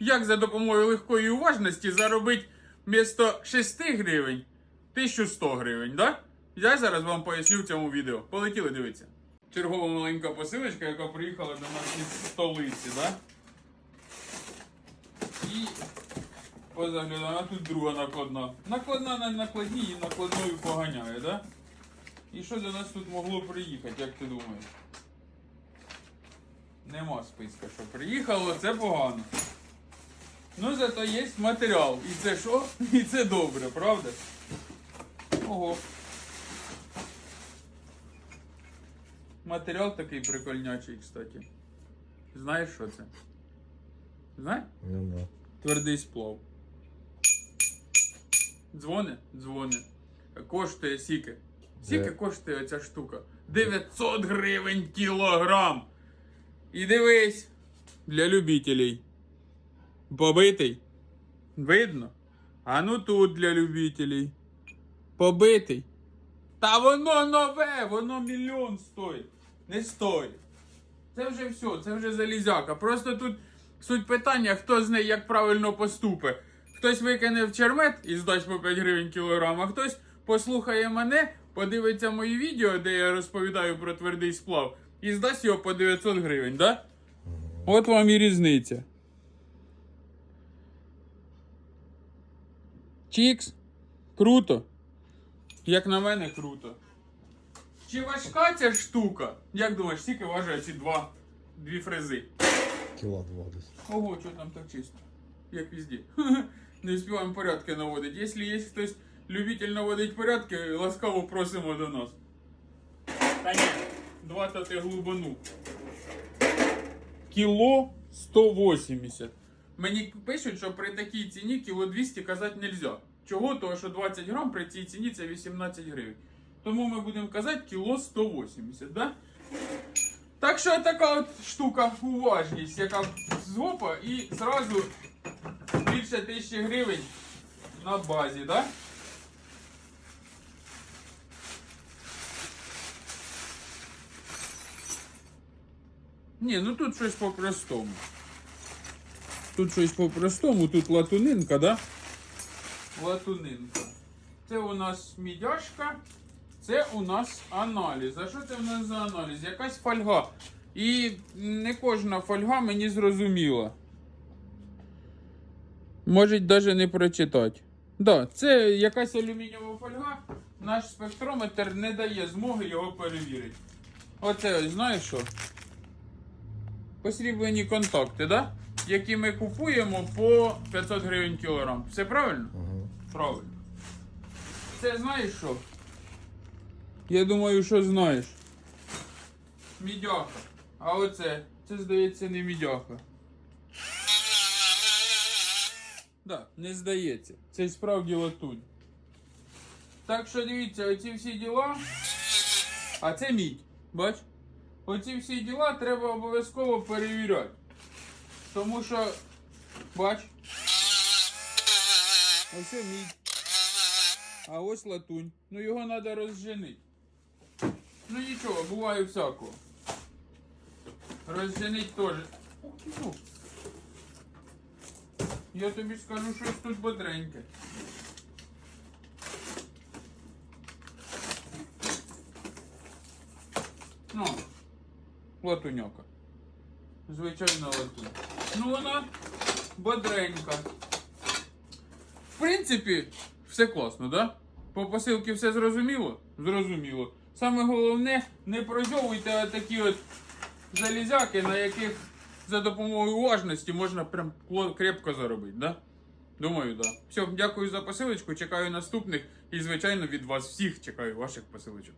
як за допомогою легкої уважності заробити вмісто 6 гривень 1100 гривень, да? Я зараз вам поясню в цьому відео. Полетіли дивитися. Чергова маленька посилочка, яка приїхала до нас із столиці, да? І позаглядана тут друга накладна. Накладна на накладній і накладною поганяє, да? І що до нас тут могло приїхати, як ти думаєш? Нема списка, що приїхало, це погано. Ну, зато є матеріал. І це що? І це добре, правда? Ого. Матеріал такий прикольнячий, кстати. Знаєш, що це? Знаєш? Ну да. Твердий сплав. Дзвони? Дзвони. Коштує сіки. Сіки коштує ця штука. 900 гривень кілограм. І дивись. Для любителей. Побитий. Видно? А ну тут для любителей. Побитий. Та воно нове, воно мільйон стоїть. Не стоїть. Це вже все, це вже залізяка. Просто тут суть питання, хто з неї як правильно поступить. Хтось викине в чермет і здасть по 5 гривень кілограм, а хтось послухає мене, подивиться мої відео, де я розповідаю про твердий сплав, і здасть його по 900 гривень, да? От вам і різниця. Чікс. Круто. Як на мене, круто. Чи важка ця штука? Як думаєш, скільки важать ці два дві фрези? Кіла два десь. Ого, що там так чисто? Як везде. Не успіваємо порядки наводити. Якщо є хтось любитель наводити порядки, ласкаво просимо до нас. Та ні, два та ти глибину. Кіло 180. Мені пишуть, що при такій ціні кіло 200 казати нельзя. Чого? Тому що 20 грам при цій ціні це 18 гривень. Тому ми будемо казати кіло 180, да? Так що така от штука, уважність, яка з гопа і зразу більше тисячі гривень на базі, да? Ні, ну тут щось по-простому. Тут щось по-простому, тут латунинка, да? Латунинка. Це у нас мідяшка, це у нас аналіз. А що це в нас за аналіз? Якась фольга. І не кожна фольга мені зрозуміла. Можуть навіть не прочитати. Да, це якась алюмінієва фольга. Наш спектрометр не дає змоги його перевірити. Оце ось знаєш що? Посріблені контакти, да? Які ми купуємо по 500 гривень кілограм. Все правильно? Ага. Правильно. Це знаєш що? Я думаю, що знаєш. Мідяха. А оце, це здається не мідяха. Да, не здається. Це справді латунь. Так що дивіться, оці всі діла. А це мідь. Бач? Оці всі діла треба обов'язково перевіряти. Тому що, бач, ось мідь. А ось латунь. Ну його треба розженити. Ну нічого, буває всякого. Розженить теж. Ну. Я тобі скажу щось тут бодреньке. Ну, латуняка. Звичайна латунь. Ну вона бодренька. В принципі, все класно, да? По посилці все зрозуміло? Зрозуміло. Саме головне, не прозьовуйте такі от залізяки, на яких за допомогою уважності можна прям крепко заробити, да? Думаю, да. Все, дякую за посилочку, чекаю наступних і, звичайно, від вас всіх чекаю ваших посилочок.